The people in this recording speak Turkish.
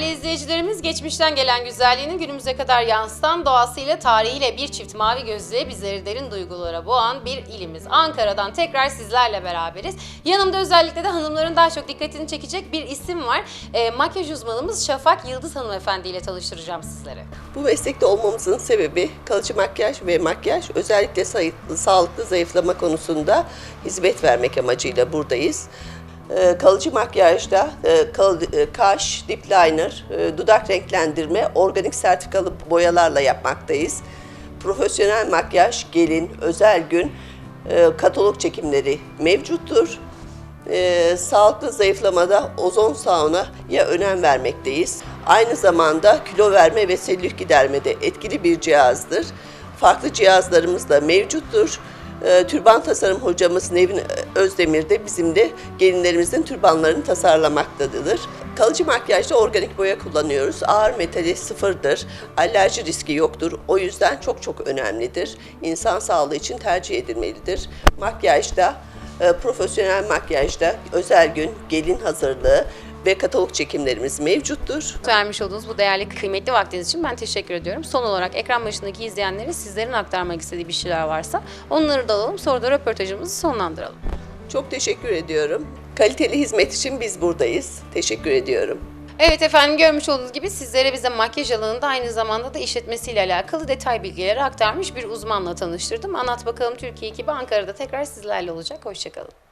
izleyicilerimiz geçmişten gelen güzelliğini günümüze kadar yansıtan doğasıyla, tarihiyle bir çift mavi gözlüğe bizleri derin duygulara boğan bir ilimiz. Ankara'dan tekrar sizlerle beraberiz. Yanımda özellikle de hanımların daha çok dikkatini çekecek bir isim var. E, makyaj uzmanımız Şafak Yıldız hanımefendi ile tanıştıracağım sizlere. Bu meslekte olmamızın sebebi kalıcı makyaj ve makyaj özellikle sağlıklı zayıflama konusunda hizmet vermek amacıyla buradayız. Ee, Kalıcı makyajda e, e, kaş, lip liner, e, dudak renklendirme, organik sertifikalı boyalarla yapmaktayız. Profesyonel makyaj, gelin, özel gün, katalog çekimleri mevcuttur. Sağlıklı zayıflamada ozon saunaya önem vermekteyiz. Aynı zamanda kilo verme ve selülit gidermede etkili bir cihazdır. Farklı cihazlarımız da mevcuttur. Ee, türban tasarım hocamız Nevin Özdemir de bizim de gelinlerimizin türbanlarını tasarlamaktadır. Kalıcı makyajda organik boya kullanıyoruz. Ağır metali sıfırdır. Alerji riski yoktur. O yüzden çok çok önemlidir. İnsan sağlığı için tercih edilmelidir. Makyajda e, profesyonel makyajda özel gün, gelin hazırlığı ve katalog çekimlerimiz mevcuttur. Vermiş olduğunuz bu değerli, kıymetli vaktiniz için ben teşekkür ediyorum. Son olarak ekran başındaki izleyenlere sizlerin aktarmak istediği bir şeyler varsa onları da alalım. Sonra da röportajımızı sonlandıralım. Çok teşekkür ediyorum. Kaliteli hizmet için biz buradayız. Teşekkür ediyorum. Evet efendim görmüş olduğunuz gibi sizlere bize makyaj alanında aynı zamanda da işletmesiyle alakalı detay bilgileri aktarmış bir uzmanla tanıştırdım. Anlat bakalım Türkiye ekibi Ankara'da tekrar sizlerle olacak. Hoşçakalın.